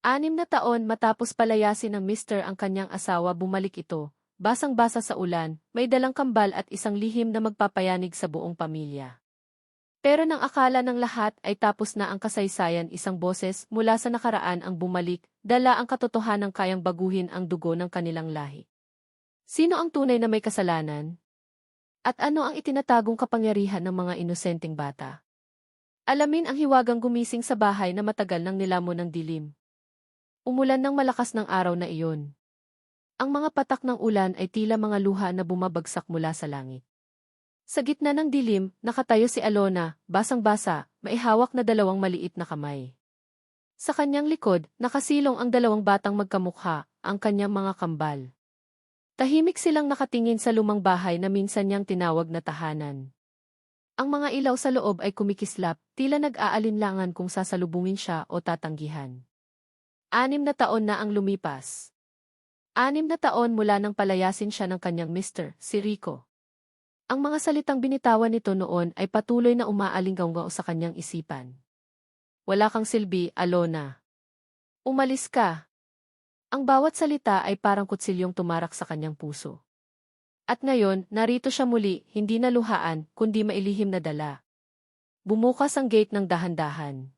Anim na taon matapos palayasin ng Mr. ang kanyang asawa bumalik ito, basang-basa sa ulan, may dalang kambal at isang lihim na magpapayanig sa buong pamilya. Pero nang akala ng lahat ay tapos na ang kasaysayan isang boses mula sa nakaraan ang bumalik, dala ang katotohanan kayang baguhin ang dugo ng kanilang lahi. Sino ang tunay na may kasalanan? At ano ang itinatagong kapangyarihan ng mga inosenteng bata? Alamin ang hiwagang gumising sa bahay na matagal nang nilamon ng dilim. Umulan ng malakas ng araw na iyon. Ang mga patak ng ulan ay tila mga luha na bumabagsak mula sa langit. Sa gitna ng dilim, nakatayo si Alona, basang-basa, maihawak na dalawang maliit na kamay. Sa kanyang likod, nakasilong ang dalawang batang magkamukha, ang kanyang mga kambal. Tahimik silang nakatingin sa lumang bahay na minsan niyang tinawag na tahanan. Ang mga ilaw sa loob ay kumikislap, tila nag-aalinlangan kung sasalubungin siya o tatanggihan. Anim na taon na ang lumipas. Anim na taon mula nang palayasin siya ng kanyang mister, si Rico. Ang mga salitang binitawan nito noon ay patuloy na umaalinggaw sa kanyang isipan. Wala kang silbi, Alona. Umalis ka. Ang bawat salita ay parang kutsilyong tumarak sa kanyang puso. At ngayon, narito siya muli, hindi na luhaan, kundi mailihim na dala. Bumukas ang gate ng dahan-dahan.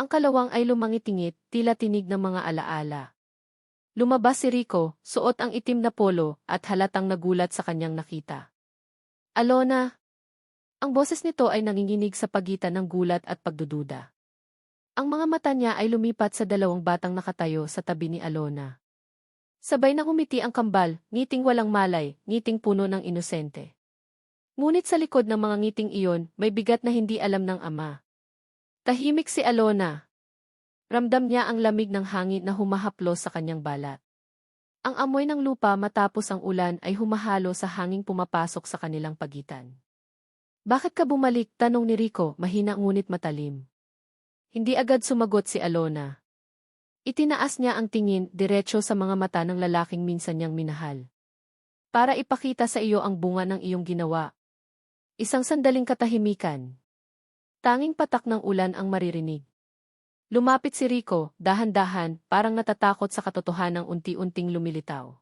Ang kalawang ay lumangitingit, tila tinig ng mga alaala. Lumabas si Rico, suot ang itim na polo, at halatang nagulat sa kanyang nakita. Alona! Ang boses nito ay nanginginig sa pagitan ng gulat at pagdududa. Ang mga mata niya ay lumipat sa dalawang batang nakatayo sa tabi ni Alona. Sabay na umiti ang kambal, ngiting walang malay, ngiting puno ng inosente. Ngunit sa likod ng mga ngiting iyon, may bigat na hindi alam ng ama. Tahimik si Alona. Ramdam niya ang lamig ng hangin na humahaplos sa kanyang balat. Ang amoy ng lupa matapos ang ulan ay humahalo sa hanging pumapasok sa kanilang pagitan. Bakit ka bumalik? Tanong ni Rico, mahina ngunit matalim. Hindi agad sumagot si Alona. Itinaas niya ang tingin diretso sa mga mata ng lalaking minsan niyang minahal. Para ipakita sa iyo ang bunga ng iyong ginawa. Isang sandaling katahimikan. Tanging patak ng ulan ang maririnig. Lumapit si Rico, dahan-dahan, parang natatakot sa katotohanang unti-unting lumilitaw.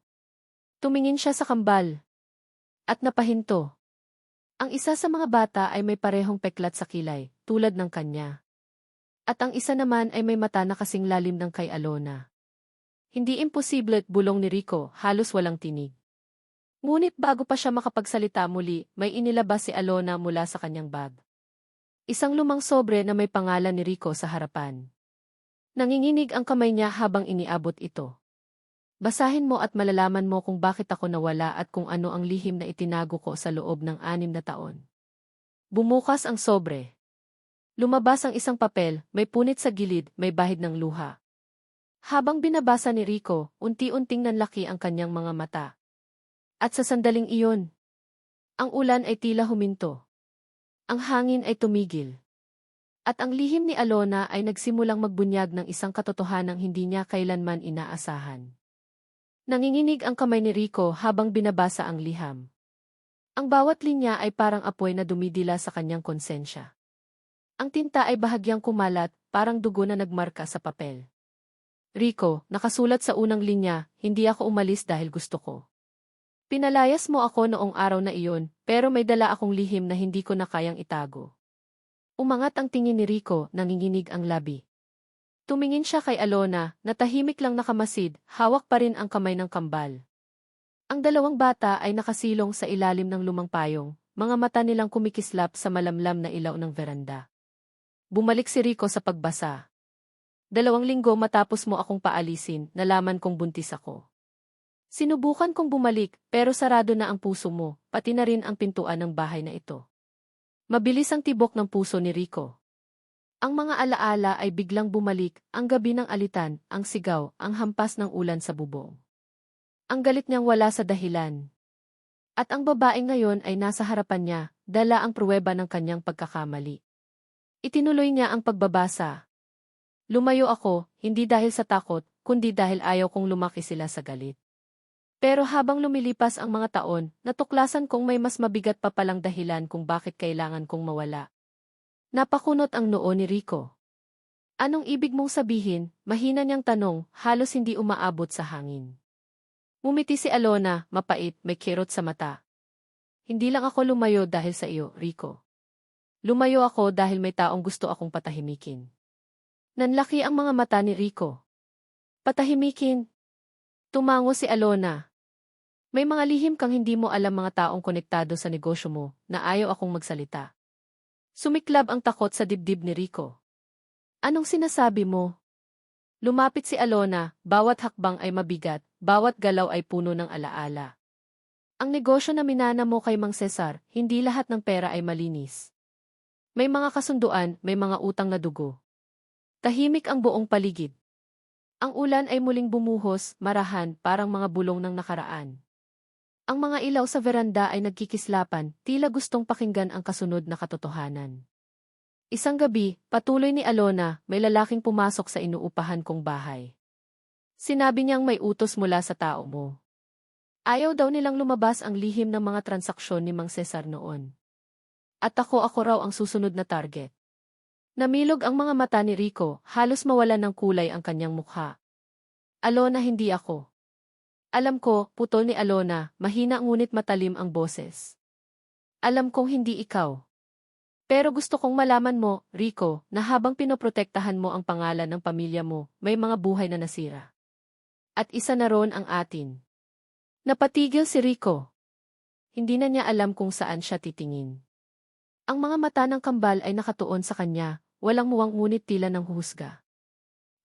Tumingin siya sa kambal. At napahinto. Ang isa sa mga bata ay may parehong peklat sa kilay, tulad ng kanya. At ang isa naman ay may mata na kasing lalim ng kay Alona. Hindi imposible bulong ni Rico, halos walang tinig. Ngunit bago pa siya makapagsalita muli, may inilabas si Alona mula sa kanyang bag. Isang lumang sobre na may pangalan ni Rico sa harapan. Nanginginig ang kamay niya habang iniabot ito. Basahin mo at malalaman mo kung bakit ako nawala at kung ano ang lihim na itinago ko sa loob ng anim na taon. Bumukas ang sobre. Lumabas ang isang papel, may punit sa gilid, may bahid ng luha. Habang binabasa ni Rico, unti-unting nanlaki ang kanyang mga mata. At sa sandaling iyon, ang ulan ay tila huminto. Ang hangin ay tumigil. At ang lihim ni Alona ay nagsimulang magbunyag ng isang katotohanang hindi niya kailanman inaasahan. Nanginginig ang kamay ni Rico habang binabasa ang liham. Ang bawat linya ay parang apoy na dumidila sa kanyang konsensya. Ang tinta ay bahagyang kumalat, parang dugo na nagmarka sa papel. Rico, nakasulat sa unang linya, hindi ako umalis dahil gusto ko. Pinalayas mo ako noong araw na iyon, pero may dala akong lihim na hindi ko na kayang itago. Umangat ang tingin ni Rico, nanginginig ang labi. Tumingin siya kay Alona, na tahimik lang nakamasid, hawak pa rin ang kamay ng kambal. Ang dalawang bata ay nakasilong sa ilalim ng lumang payong, mga mata nilang kumikislap sa malamlam na ilaw ng veranda. Bumalik si Rico sa pagbasa. Dalawang linggo matapos mo akong paalisin, nalaman kong buntis ako. Sinubukan kong bumalik, pero sarado na ang puso mo, pati na rin ang pintuan ng bahay na ito. Mabilis ang tibok ng puso ni Rico. Ang mga alaala ay biglang bumalik, ang gabi ng alitan, ang sigaw, ang hampas ng ulan sa bubong. Ang galit niyang wala sa dahilan. At ang babaeng ngayon ay nasa harapan niya, dala ang pruweba ng kanyang pagkakamali. Itinuloy niya ang pagbabasa. Lumayo ako, hindi dahil sa takot, kundi dahil ayaw kong lumaki sila sa galit. Pero habang lumilipas ang mga taon, natuklasan kong may mas mabigat pa palang dahilan kung bakit kailangan kong mawala. Napakunot ang noo ni Rico. Anong ibig mong sabihin? Mahina niyang tanong, halos hindi umaabot sa hangin. Mumiti si Alona, mapait, may kirot sa mata. Hindi lang ako lumayo dahil sa iyo, Rico. Lumayo ako dahil may taong gusto akong patahimikin. Nanlaki ang mga mata ni Rico. Patahimikin. Tumango si Alona. May mga lihim kang hindi mo alam mga taong konektado sa negosyo mo na ayaw akong magsalita. Sumiklab ang takot sa dibdib ni Rico. Anong sinasabi mo? Lumapit si Alona, bawat hakbang ay mabigat, bawat galaw ay puno ng alaala. Ang negosyo na minana mo kay Mang Cesar, hindi lahat ng pera ay malinis. May mga kasunduan, may mga utang na dugo. Tahimik ang buong paligid. Ang ulan ay muling bumuhos, marahan, parang mga bulong ng nakaraan. Ang mga ilaw sa veranda ay nagkikislapan, tila gustong pakinggan ang kasunod na katotohanan. Isang gabi, patuloy ni Alona, may lalaking pumasok sa inuupahan kong bahay. Sinabi niyang may utos mula sa tao mo. Ayaw daw nilang lumabas ang lihim ng mga transaksyon ni Mang Cesar noon. At ako ako raw ang susunod na target. Namilog ang mga mata ni Rico, halos mawala ng kulay ang kanyang mukha. Alona hindi ako. Alam ko, putol ni Alona, mahina ngunit matalim ang boses. Alam kong hindi ikaw. Pero gusto kong malaman mo, Rico, na habang pinoprotektahan mo ang pangalan ng pamilya mo, may mga buhay na nasira. At isa na ron ang atin. Napatigil si Rico. Hindi na niya alam kung saan siya titingin. Ang mga mata ng kambal ay nakatuon sa kanya, walang muwang ngunit tila ng husga.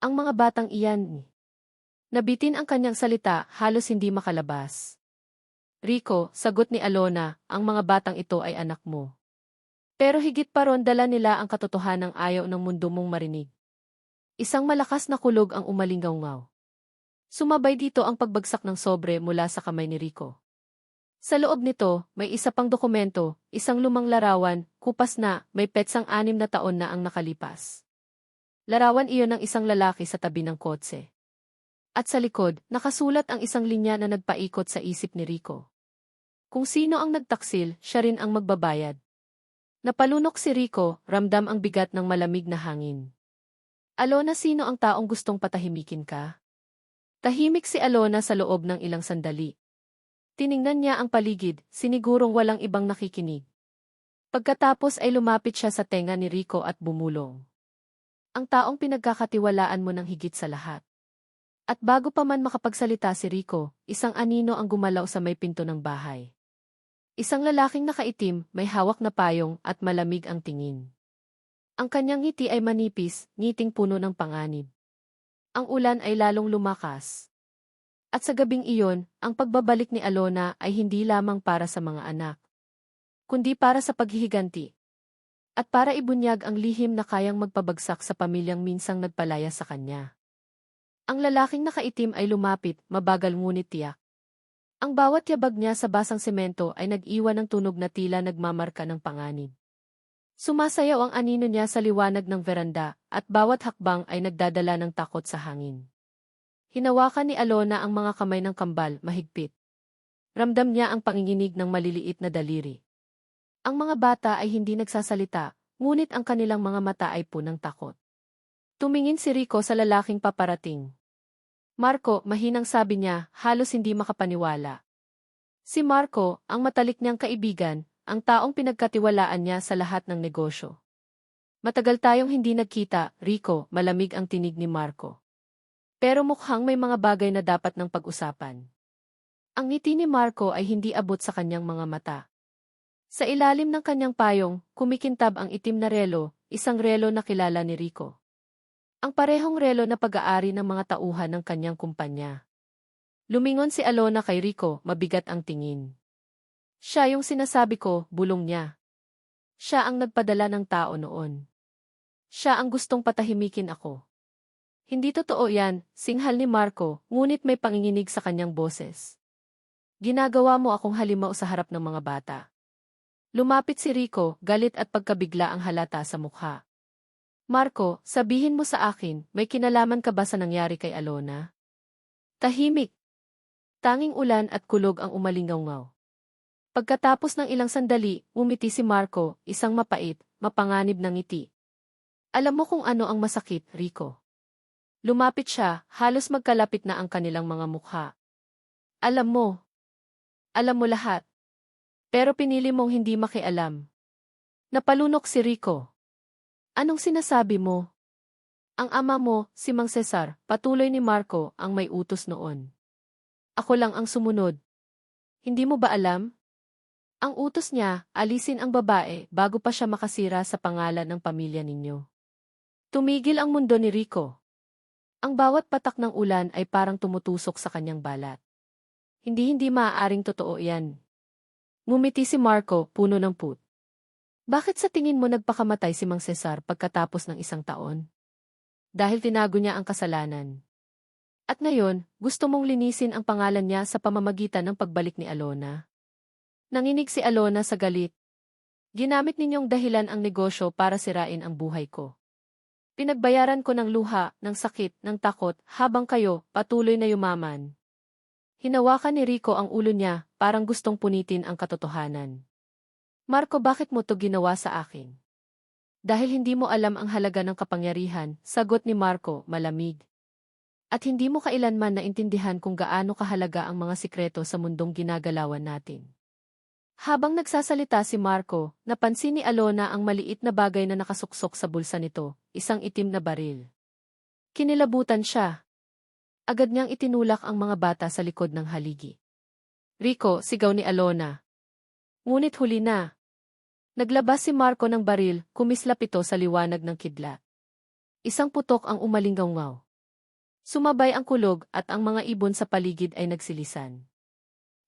Ang mga batang iyan, Nabitin ang kanyang salita, halos hindi makalabas. Rico, sagot ni Alona, ang mga batang ito ay anak mo. Pero higit pa ron dala nila ang katotohanang ayaw ng mundo mong marinig. Isang malakas na kulog ang umalingaw-ngaw. Sumabay dito ang pagbagsak ng sobre mula sa kamay ni Rico. Sa loob nito, may isa pang dokumento, isang lumang larawan, kupas na, may petsang anim na taon na ang nakalipas. Larawan iyon ng isang lalaki sa tabi ng kotse. At sa likod, nakasulat ang isang linya na nagpaikot sa isip ni Rico. Kung sino ang nagtaksil, siya rin ang magbabayad. Napalunok si Rico, ramdam ang bigat ng malamig na hangin. Alona sino ang taong gustong patahimikin ka? Tahimik si Alona sa loob ng ilang sandali. Tiningnan niya ang paligid, sinigurong walang ibang nakikinig. Pagkatapos ay lumapit siya sa tenga ni Rico at bumulong. Ang taong pinagkakatiwalaan mo ng higit sa lahat. At bago pa man makapagsalita si Rico, isang anino ang gumalaw sa may pinto ng bahay. Isang lalaking nakaitim, may hawak na payong at malamig ang tingin. Ang kanyang ngiti ay manipis, ngiting puno ng panganib. Ang ulan ay lalong lumakas. At sa gabing iyon, ang pagbabalik ni Alona ay hindi lamang para sa mga anak, kundi para sa paghihiganti. At para ibunyag ang lihim na kayang magpabagsak sa pamilyang minsang nagpalaya sa kanya. Ang lalaking nakaitim ay lumapit, mabagal ngunit tiyak. Ang bawat yabag niya sa basang semento ay nag-iwan ng tunog na tila nagmamarka ng panganib. Sumasayaw ang anino niya sa liwanag ng veranda, at bawat hakbang ay nagdadala ng takot sa hangin. Hinawakan ni Alona ang mga kamay ng kambal, mahigpit. Ramdam niya ang panginginig ng maliliit na daliri. Ang mga bata ay hindi nagsasalita, ngunit ang kanilang mga mata ay punang takot. Tumingin si Rico sa lalaking paparating. Marco, mahinang sabi niya, halos hindi makapaniwala. Si Marco, ang matalik niyang kaibigan, ang taong pinagkatiwalaan niya sa lahat ng negosyo. Matagal tayong hindi nagkita, Rico, malamig ang tinig ni Marco. Pero mukhang may mga bagay na dapat ng pag-usapan. Ang ngiti ni Marco ay hindi abot sa kanyang mga mata. Sa ilalim ng kanyang payong, kumikintab ang itim na relo, isang relo na kilala ni Rico. Ang parehong relo na pag-aari ng mga tauhan ng kanyang kumpanya. Lumingon si Alona kay Rico, mabigat ang tingin. Siya yung sinasabi ko, bulong niya. Siya ang nagpadala ng tao noon. Siya ang gustong patahimikin ako. Hindi totoo yan, singhal ni Marco, ngunit may panginginig sa kanyang boses. Ginagawa mo akong halimaw sa harap ng mga bata. Lumapit si Rico, galit at pagkabigla ang halata sa mukha. Marco, sabihin mo sa akin, may kinalaman ka ba sa nangyari kay Alona? Tahimik. Tanging ulan at kulog ang umalingaw-ngaw. Pagkatapos ng ilang sandali, umiti si Marco, isang mapait, mapanganib ng ngiti. Alam mo kung ano ang masakit, Rico. Lumapit siya, halos magkalapit na ang kanilang mga mukha. Alam mo. Alam mo lahat. Pero pinili mong hindi makialam. Napalunok si Rico. Anong sinasabi mo? Ang ama mo, si Mang Cesar, patuloy ni Marco, ang may utos noon. Ako lang ang sumunod. Hindi mo ba alam? Ang utos niya, alisin ang babae bago pa siya makasira sa pangalan ng pamilya ninyo. Tumigil ang mundo ni Rico. Ang bawat patak ng ulan ay parang tumutusok sa kanyang balat. Hindi-hindi maaaring totoo yan. Ngumiti si Marco, puno ng put. Bakit sa tingin mo nagpakamatay si Mang Cesar pagkatapos ng isang taon? Dahil tinago niya ang kasalanan. At ngayon, gusto mong linisin ang pangalan niya sa pamamagitan ng pagbalik ni Alona. Nanginig si Alona sa galit. Ginamit ninyong dahilan ang negosyo para sirain ang buhay ko. Pinagbayaran ko ng luha, ng sakit, ng takot, habang kayo, patuloy na yumaman. Hinawakan ni Rico ang ulo niya, parang gustong punitin ang katotohanan. Marco bakit mo to ginawa sa akin? Dahil hindi mo alam ang halaga ng kapangyarihan, sagot ni Marco, malamig. At hindi mo kailanman naintindihan kung gaano kahalaga ang mga sikreto sa mundong ginagalawan natin. Habang nagsasalita si Marco, napansin ni Alona ang maliit na bagay na nakasuksok sa bulsa nito, isang itim na baril. Kinilabutan siya. Agad niyang itinulak ang mga bata sa likod ng haligi. Rico, sigaw ni Alona. Ngunit huli na. Naglabas si Marco ng baril, kumislap ito sa liwanag ng kidlat. Isang putok ang umalinggaw Sumabay ang kulog at ang mga ibon sa paligid ay nagsilisan.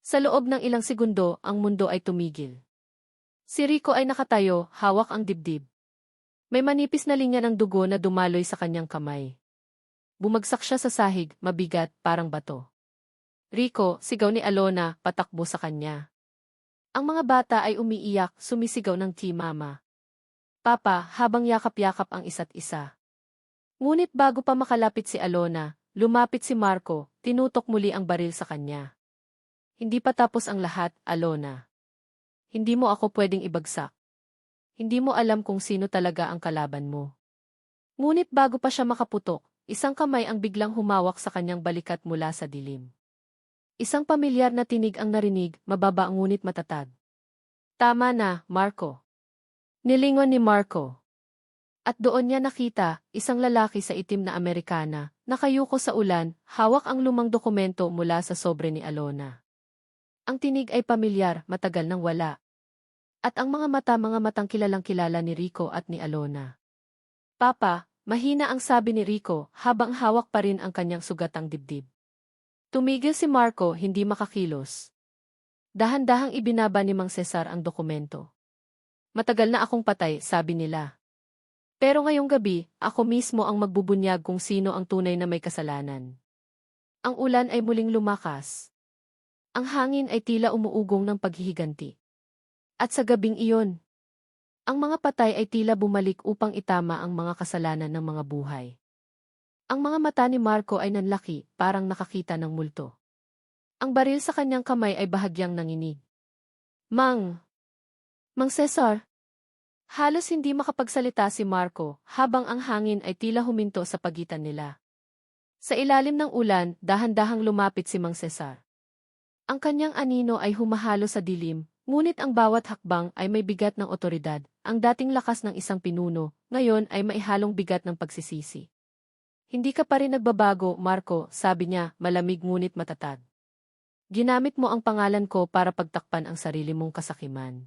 Sa loob ng ilang segundo, ang mundo ay tumigil. Si Rico ay nakatayo, hawak ang dibdib. May manipis na linya ng dugo na dumaloy sa kanyang kamay. Bumagsak siya sa sahig, mabigat, parang bato. Rico, sigaw ni Alona, patakbo sa kanya. Ang mga bata ay umiiyak, sumisigaw ng ti mama. Papa, habang yakap-yakap ang isa't isa. Ngunit bago pa makalapit si Alona, lumapit si Marco, tinutok muli ang baril sa kanya. Hindi pa tapos ang lahat, Alona. Hindi mo ako pwedeng ibagsak. Hindi mo alam kung sino talaga ang kalaban mo. Ngunit bago pa siya makaputok, isang kamay ang biglang humawak sa kanyang balikat mula sa dilim. Isang pamilyar na tinig ang narinig, mababa ngunit matatag. Tama na, Marco. Nilingon ni Marco. At doon niya nakita, isang lalaki sa itim na Amerikana, nakayuko sa ulan, hawak ang lumang dokumento mula sa sobre ni Alona. Ang tinig ay pamilyar, matagal nang wala. At ang mga mata mga matang kilalang kilala ni Rico at ni Alona. Papa, mahina ang sabi ni Rico habang hawak pa rin ang kanyang sugatang dibdib. Tumigil si Marco, hindi makakilos. Dahan-dahang ibinaba ni Mang Cesar ang dokumento. Matagal na akong patay, sabi nila. Pero ngayong gabi, ako mismo ang magbubunyag kung sino ang tunay na may kasalanan. Ang ulan ay muling lumakas. Ang hangin ay tila umuugong ng paghihiganti. At sa gabing iyon, ang mga patay ay tila bumalik upang itama ang mga kasalanan ng mga buhay. Ang mga mata ni Marco ay nanlaki, parang nakakita ng multo. Ang baril sa kanyang kamay ay bahagyang nanginig. Mang! Mang Cesar! Halos hindi makapagsalita si Marco habang ang hangin ay tila huminto sa pagitan nila. Sa ilalim ng ulan, dahan-dahang lumapit si Mang Cesar. Ang kanyang anino ay humahalo sa dilim, ngunit ang bawat hakbang ay may bigat ng otoridad. Ang dating lakas ng isang pinuno, ngayon ay maihalong bigat ng pagsisisi. Hindi ka pa rin nagbabago, Marco, sabi niya, malamig ngunit matatag. Ginamit mo ang pangalan ko para pagtakpan ang sarili mong kasakiman.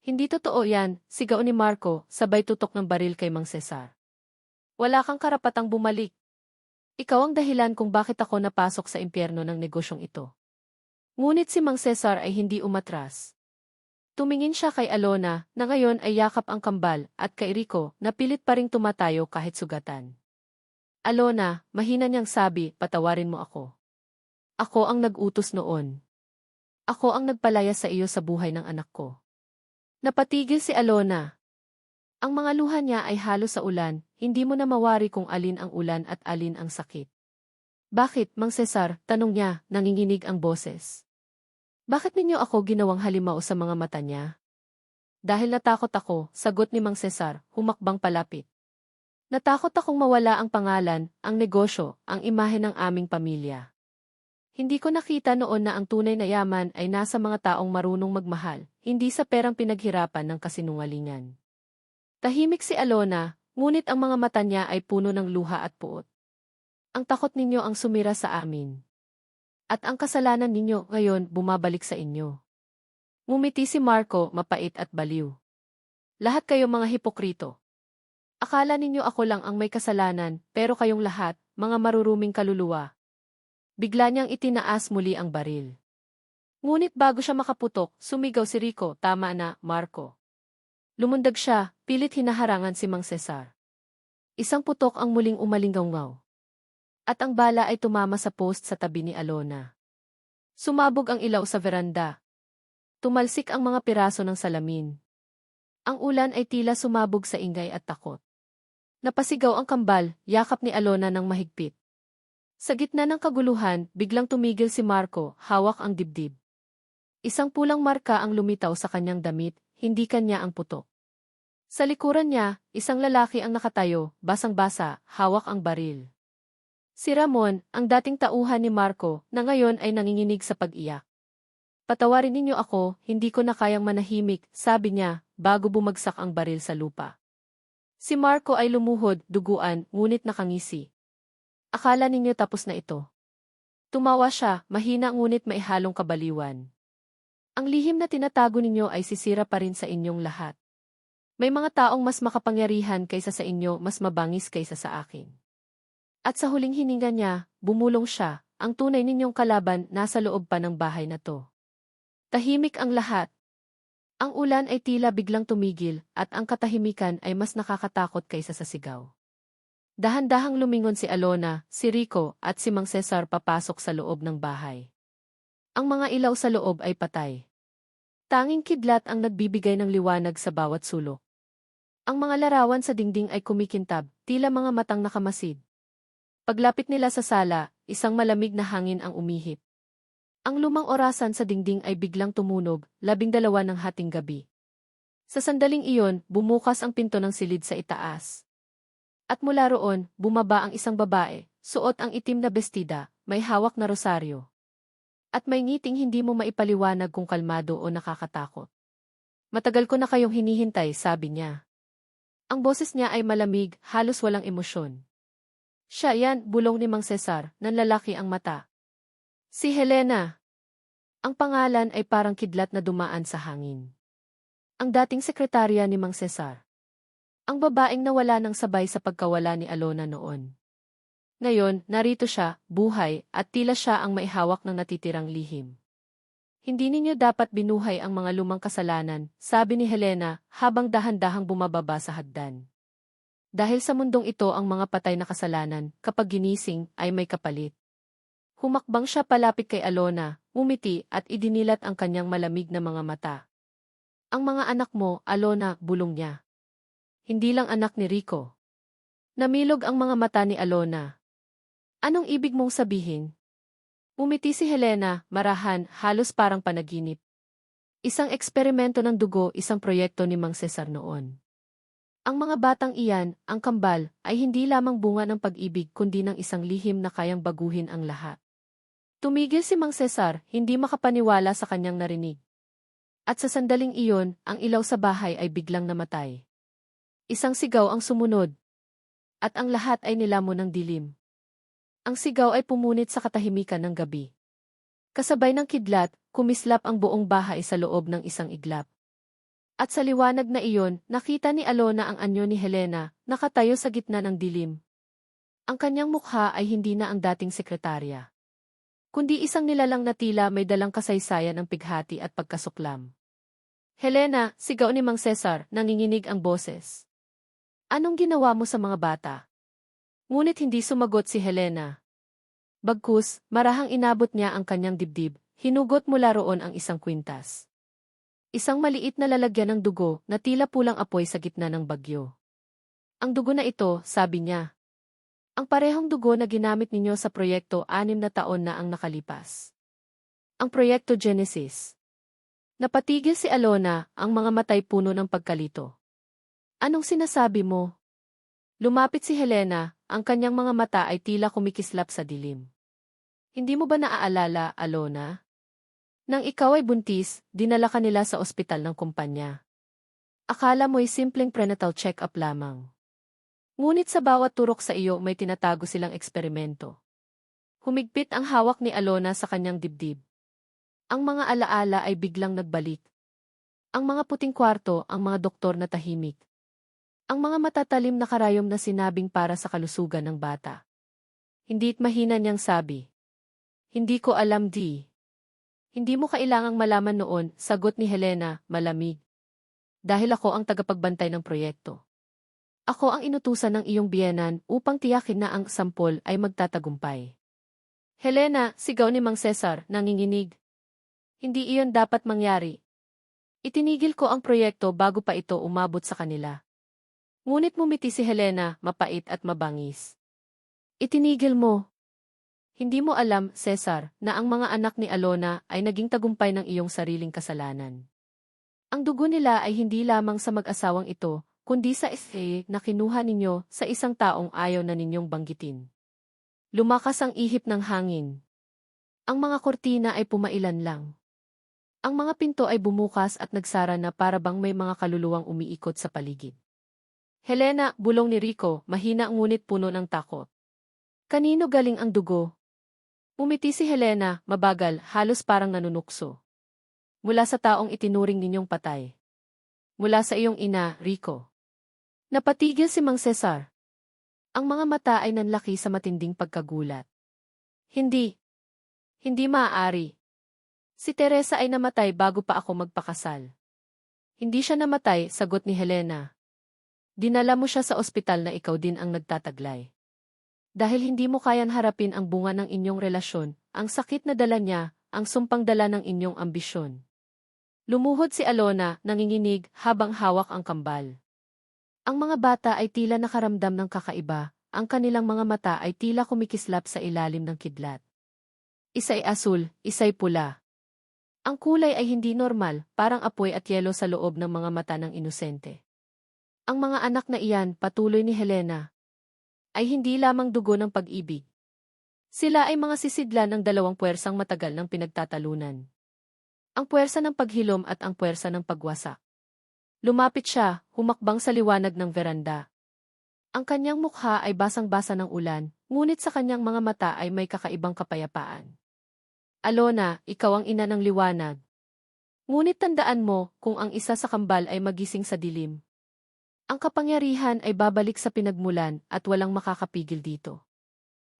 Hindi totoo yan, sigaw ni Marco, sabay tutok ng baril kay Mang Cesar. Wala kang karapatang bumalik. Ikaw ang dahilan kung bakit ako napasok sa impyerno ng negosyong ito. Ngunit si Mang Cesar ay hindi umatras. Tumingin siya kay Alona, na ngayon ay yakap ang kambal, at kay Rico, na pilit pa ring tumatayo kahit sugatan. Alona, mahina niyang sabi, patawarin mo ako. Ako ang nag-utos noon. Ako ang nagpalaya sa iyo sa buhay ng anak ko. Napatigil si Alona. Ang mga luha niya ay halo sa ulan, hindi mo na mawari kung alin ang ulan at alin ang sakit. Bakit, Mang Cesar, tanong niya, nanginginig ang boses. Bakit ninyo ako ginawang halimaw sa mga mata niya? Dahil natakot ako, sagot ni Mang Cesar, humakbang palapit. Natakot akong mawala ang pangalan, ang negosyo, ang imahe ng aming pamilya. Hindi ko nakita noon na ang tunay na yaman ay nasa mga taong marunong magmahal, hindi sa perang pinaghirapan ng kasinungalingan. Tahimik si Alona, ngunit ang mga mata niya ay puno ng luha at puot. Ang takot ninyo ang sumira sa amin. At ang kasalanan ninyo ngayon bumabalik sa inyo. Ngumiti si Marco, mapait at baliw. Lahat kayo mga hipokrito. Akala ninyo ako lang ang may kasalanan, pero kayong lahat, mga maruruming kaluluwa. Bigla niyang itinaas muli ang baril. Ngunit bago siya makaputok, sumigaw si Rico, tama na, Marco. Lumundag siya, pilit hinaharangan si Mang Cesar. Isang putok ang muling umalinggaw At ang bala ay tumama sa post sa tabi ni Alona. Sumabog ang ilaw sa veranda. Tumalsik ang mga piraso ng salamin. Ang ulan ay tila sumabog sa ingay at takot. Napasigaw ang kambal, yakap ni Alona ng mahigpit. Sa gitna ng kaguluhan, biglang tumigil si Marco, hawak ang dibdib. Isang pulang marka ang lumitaw sa kanyang damit, hindi kanya ang putok. Sa likuran niya, isang lalaki ang nakatayo, basang-basa, hawak ang baril. Si Ramon, ang dating tauhan ni Marco, na ngayon ay nanginginig sa pag-iyak. Patawarin ninyo ako, hindi ko na kayang manahimik, sabi niya, bago bumagsak ang baril sa lupa. Si Marco ay lumuhod, duguan, ngunit nakangisi. Akala ninyo tapos na ito. Tumawa siya, mahina ngunit maihalong kabaliwan. Ang lihim na tinatago ninyo ay sisira pa rin sa inyong lahat. May mga taong mas makapangyarihan kaysa sa inyo, mas mabangis kaysa sa akin. At sa huling hininga niya, bumulong siya, ang tunay ninyong kalaban nasa loob pa ng bahay na to. Tahimik ang lahat, ang ulan ay tila biglang tumigil at ang katahimikan ay mas nakakatakot kaysa sa sigaw. Dahan-dahang lumingon si Alona, si Rico at si Mang Cesar papasok sa loob ng bahay. Ang mga ilaw sa loob ay patay. Tanging kidlat ang nagbibigay ng liwanag sa bawat sulok. Ang mga larawan sa dingding ay kumikintab, tila mga matang nakamasid. Paglapit nila sa sala, isang malamig na hangin ang umihip. Ang lumang orasan sa dingding ay biglang tumunog, labing dalawa ng hating gabi. Sa sandaling iyon, bumukas ang pinto ng silid sa itaas. At mula roon, bumaba ang isang babae, suot ang itim na bestida, may hawak na rosaryo. At may ngiting hindi mo maipaliwanag kung kalmado o nakakatakot. Matagal ko na kayong hinihintay, sabi niya. Ang boses niya ay malamig, halos walang emosyon. Siya yan, bulong ni Mang Cesar, nanlalaki ang mata. Si Helena. Ang pangalan ay parang kidlat na dumaan sa hangin. Ang dating sekretarya ni Mang Cesar. Ang babaeng nawala ng sabay sa pagkawala ni Alona noon. Ngayon, narito siya, buhay, at tila siya ang maihawak ng natitirang lihim. Hindi ninyo dapat binuhay ang mga lumang kasalanan, sabi ni Helena, habang dahan-dahang bumababa sa hagdan. Dahil sa mundong ito ang mga patay na kasalanan, kapag ginising, ay may kapalit. Humakbang siya palapit kay Alona, umiti at idinilat ang kanyang malamig na mga mata. Ang mga anak mo, Alona, bulong niya. Hindi lang anak ni Rico. Namilog ang mga mata ni Alona. Anong ibig mong sabihin? Umiti si Helena, marahan, halos parang panaginip. Isang eksperimento ng dugo, isang proyekto ni Mang Cesar noon. Ang mga batang iyan, ang kambal, ay hindi lamang bunga ng pag-ibig kundi ng isang lihim na kayang baguhin ang lahat. Tumigil si Mang Cesar, hindi makapaniwala sa kanyang narinig. At sa sandaling iyon, ang ilaw sa bahay ay biglang namatay. Isang sigaw ang sumunod. At ang lahat ay nilamon ng dilim. Ang sigaw ay pumunit sa katahimikan ng gabi. Kasabay ng kidlat, kumislap ang buong bahay sa loob ng isang iglap. At sa liwanag na iyon, nakita ni Alona ang anyo ni Helena, nakatayo sa gitna ng dilim. Ang kanyang mukha ay hindi na ang dating sekretarya kundi isang nilalang na tila may dalang kasaysayan ng pighati at pagkasuklam. Helena, sigaw ni Mang Cesar, nanginginig ang boses. Anong ginawa mo sa mga bata? Ngunit hindi sumagot si Helena. Bagkus, marahang inabot niya ang kanyang dibdib, hinugot mula roon ang isang kwintas. Isang maliit na lalagyan ng dugo na tila pulang apoy sa gitna ng bagyo. Ang dugo na ito, sabi niya, ang parehong dugo na ginamit ninyo sa proyekto anim na taon na ang nakalipas. Ang proyekto Genesis. Napatigil si Alona, ang mga matay puno ng pagkalito. Anong sinasabi mo? Lumapit si Helena, ang kanyang mga mata ay tila kumikislap sa dilim. Hindi mo ba naaalala, Alona? Nang ikaw ay buntis, dinala ka nila sa ospital ng kumpanya. Akala mo'y simpleng prenatal check-up lamang. Ngunit sa bawat turok sa iyo may tinatago silang eksperimento. Humigpit ang hawak ni Alona sa kanyang dibdib. Ang mga alaala ay biglang nagbalik. Ang mga puting kwarto, ang mga doktor na tahimik. Ang mga matatalim na karayom na sinabing para sa kalusugan ng bata. Hindi't mahina niyang sabi. Hindi ko alam di. Hindi mo kailangang malaman noon, sagot ni Helena, malamig. Dahil ako ang tagapagbantay ng proyekto. Ako ang inutusan ng iyong biyenan upang tiyakin na ang sampol ay magtatagumpay. Helena, sigaw ni Mang Cesar, nanginginig. Hindi iyon dapat mangyari. Itinigil ko ang proyekto bago pa ito umabot sa kanila. Ngunit mumiti si Helena, mapait at mabangis. Itinigil mo. Hindi mo alam, Cesar, na ang mga anak ni Alona ay naging tagumpay ng iyong sariling kasalanan. Ang dugo nila ay hindi lamang sa mag-asawang ito, kundi sa essay na kinuha ninyo sa isang taong ayaw na ninyong banggitin. Lumakas ang ihip ng hangin. Ang mga kortina ay pumailan lang. Ang mga pinto ay bumukas at nagsara na para bang may mga kaluluwang umiikot sa paligid. Helena, bulong ni Rico, mahina ngunit puno ng takot. Kanino galing ang dugo? Umiti si Helena, mabagal, halos parang nanunukso. Mula sa taong itinuring ninyong patay. Mula sa iyong ina, Rico. Napatigil si Mang Cesar. Ang mga mata ay nanlaki sa matinding pagkagulat. Hindi. Hindi maaari. Si Teresa ay namatay bago pa ako magpakasal. Hindi siya namatay, sagot ni Helena. Dinala mo siya sa ospital na ikaw din ang nagtataglay. Dahil hindi mo kayan harapin ang bunga ng inyong relasyon, ang sakit na dala niya, ang sumpang dala ng inyong ambisyon. Lumuhod si Alona, nanginginig, habang hawak ang kambal. Ang mga bata ay tila nakaramdam ng kakaiba, ang kanilang mga mata ay tila kumikislap sa ilalim ng kidlat. Isa'y asul, isa'y pula. Ang kulay ay hindi normal, parang apoy at yelo sa loob ng mga mata ng inosente. Ang mga anak na iyan, patuloy ni Helena, ay hindi lamang dugo ng pag-ibig. Sila ay mga sisidlan ng dalawang puwersang matagal ng pinagtatalunan. Ang puwersa ng paghilom at ang puwersa ng pagwasak. Lumapit siya, humakbang sa liwanag ng veranda. Ang kanyang mukha ay basang-basa ng ulan, ngunit sa kanyang mga mata ay may kakaibang kapayapaan. Alona, ikaw ang ina ng liwanag. Ngunit tandaan mo, kung ang isa sa kambal ay magising sa dilim, ang kapangyarihan ay babalik sa pinagmulan at walang makakapigil dito.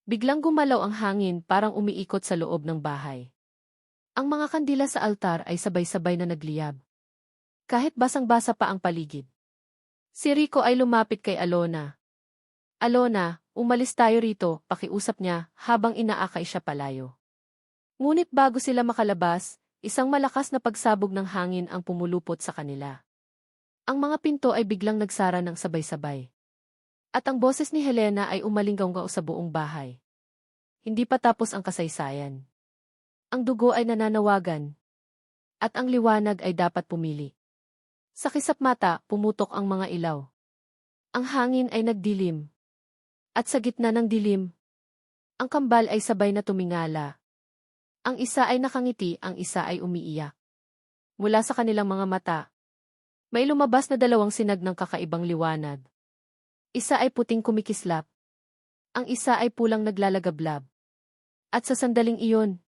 Biglang gumalaw ang hangin parang umiikot sa loob ng bahay. Ang mga kandila sa altar ay sabay-sabay na nagliyab. Kahit basang-basa pa ang paligid. Si Rico ay lumapit kay Alona. Alona, umalis tayo rito, pakiusap niya habang inaakay siya palayo. Ngunit bago sila makalabas, isang malakas na pagsabog ng hangin ang pumulupot sa kanila. Ang mga pinto ay biglang nagsara ng sabay-sabay. At ang boses ni Helena ay umalinggaw sa buong bahay. Hindi pa tapos ang kasaysayan. Ang dugo ay nananawagan. At ang liwanag ay dapat pumili. Sa kisap mata, pumutok ang mga ilaw. Ang hangin ay nagdilim. At sa gitna ng dilim, ang kambal ay sabay na tumingala. Ang isa ay nakangiti, ang isa ay umiiyak. Mula sa kanilang mga mata, may lumabas na dalawang sinag ng kakaibang liwanag. Isa ay puting kumikislap. Ang isa ay pulang naglalagablab. At sa sandaling iyon,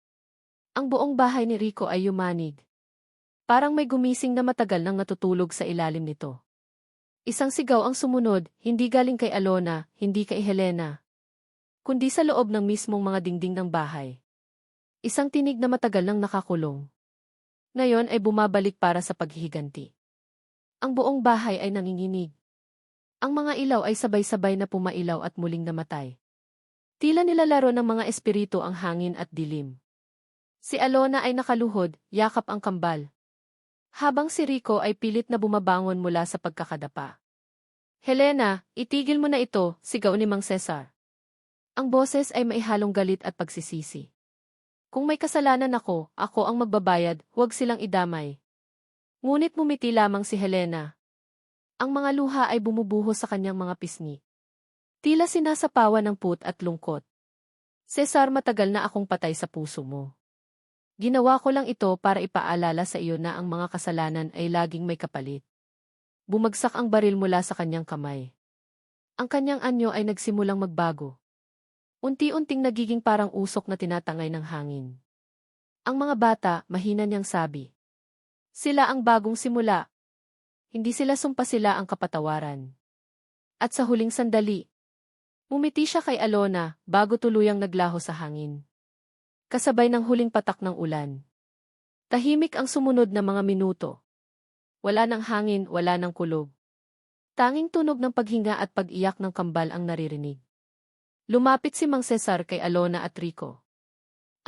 ang buong bahay ni Rico ay yumanig. Parang may gumising na matagal nang natutulog sa ilalim nito. Isang sigaw ang sumunod, hindi galing kay Alona, hindi kay Helena, kundi sa loob ng mismong mga dingding ng bahay. Isang tinig na matagal nang nakakulong. Ngayon ay bumabalik para sa paghihiganti. Ang buong bahay ay nanginginig. Ang mga ilaw ay sabay-sabay na pumailaw at muling namatay. Tila nilalaro ng mga espiritu ang hangin at dilim. Si Alona ay nakaluhod, yakap ang kambal. Habang si Rico ay pilit na bumabangon mula sa pagkakadapa. Helena, itigil mo na ito, sigaw ni Mang Cesar. Ang boses ay maihalong galit at pagsisisi. Kung may kasalanan ako, ako ang magbabayad, huwag silang idamay. Ngunit mumiti lamang si Helena. Ang mga luha ay bumubuhos sa kanyang mga pisngi. Tila sinasapawan ng put at lungkot. Cesar matagal na akong patay sa puso mo. Ginawa ko lang ito para ipaalala sa iyo na ang mga kasalanan ay laging may kapalit. Bumagsak ang baril mula sa kanyang kamay. Ang kanyang anyo ay nagsimulang magbago. Unti-unting nagiging parang usok na tinatangay ng hangin. Ang mga bata, mahina niyang sabi. Sila ang bagong simula. Hindi sila sumpa sila ang kapatawaran. At sa huling sandali, umiti siya kay Alona bago tuluyang naglaho sa hangin. Kasabay ng huling patak ng ulan. Tahimik ang sumunod na mga minuto. Wala ng hangin, wala ng kulog. Tanging tunog ng paghinga at pag-iyak ng kambal ang naririnig. Lumapit si Mang Cesar kay Alona at Rico.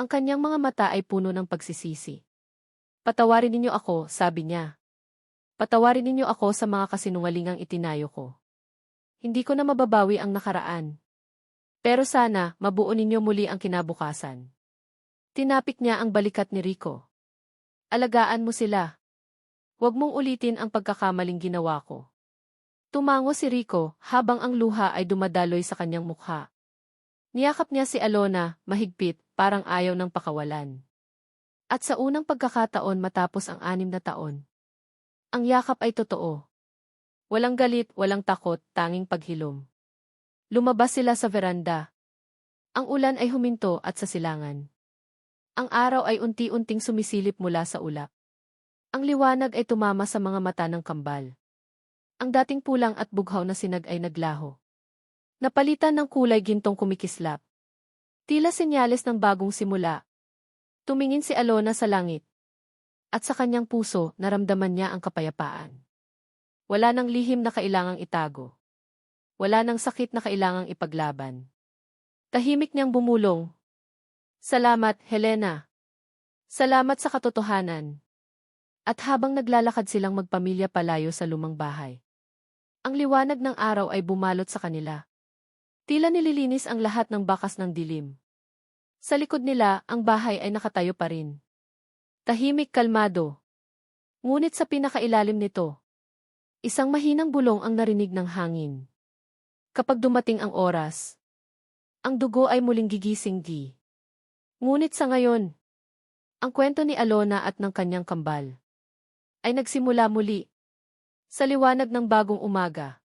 Ang kanyang mga mata ay puno ng pagsisisi. Patawarin ninyo ako, sabi niya. Patawarin ninyo ako sa mga kasinungalingang itinayo ko. Hindi ko na mababawi ang nakaraan. Pero sana, mabuo ninyo muli ang kinabukasan. Tinapik niya ang balikat ni Rico. Alagaan mo sila. Huwag mong ulitin ang pagkakamaling ginawa ko. Tumango si Rico habang ang luha ay dumadaloy sa kanyang mukha. Niyakap niya si Alona, mahigpit, parang ayaw ng pakawalan. At sa unang pagkakataon matapos ang anim na taon, ang yakap ay totoo. Walang galit, walang takot, tanging paghilom. Lumabas sila sa veranda. Ang ulan ay huminto at sa silangan. Ang araw ay unti-unting sumisilip mula sa ulap. Ang liwanag ay tumama sa mga mata ng kambal. Ang dating pulang at bughaw na sinag ay naglaho. Napalitan ng kulay gintong kumikislap. Tila senyales ng bagong simula. Tumingin si Alona sa langit. At sa kanyang puso, naramdaman niya ang kapayapaan. Wala nang lihim na kailangang itago. Wala nang sakit na kailangang ipaglaban. Tahimik niyang bumulong. Salamat, Helena. Salamat sa katotohanan. At habang naglalakad silang magpamilya palayo sa lumang bahay. Ang liwanag ng araw ay bumalot sa kanila. Tila nililinis ang lahat ng bakas ng dilim. Sa likod nila, ang bahay ay nakatayo pa rin. Tahimik kalmado. Ngunit sa pinakailalim nito, isang mahinang bulong ang narinig ng hangin. Kapag dumating ang oras, ang dugo ay muling gigising di. Ngunit sa ngayon, ang kwento ni Alona at ng kanyang kambal ay nagsimula muli. Sa liwanag ng bagong umaga.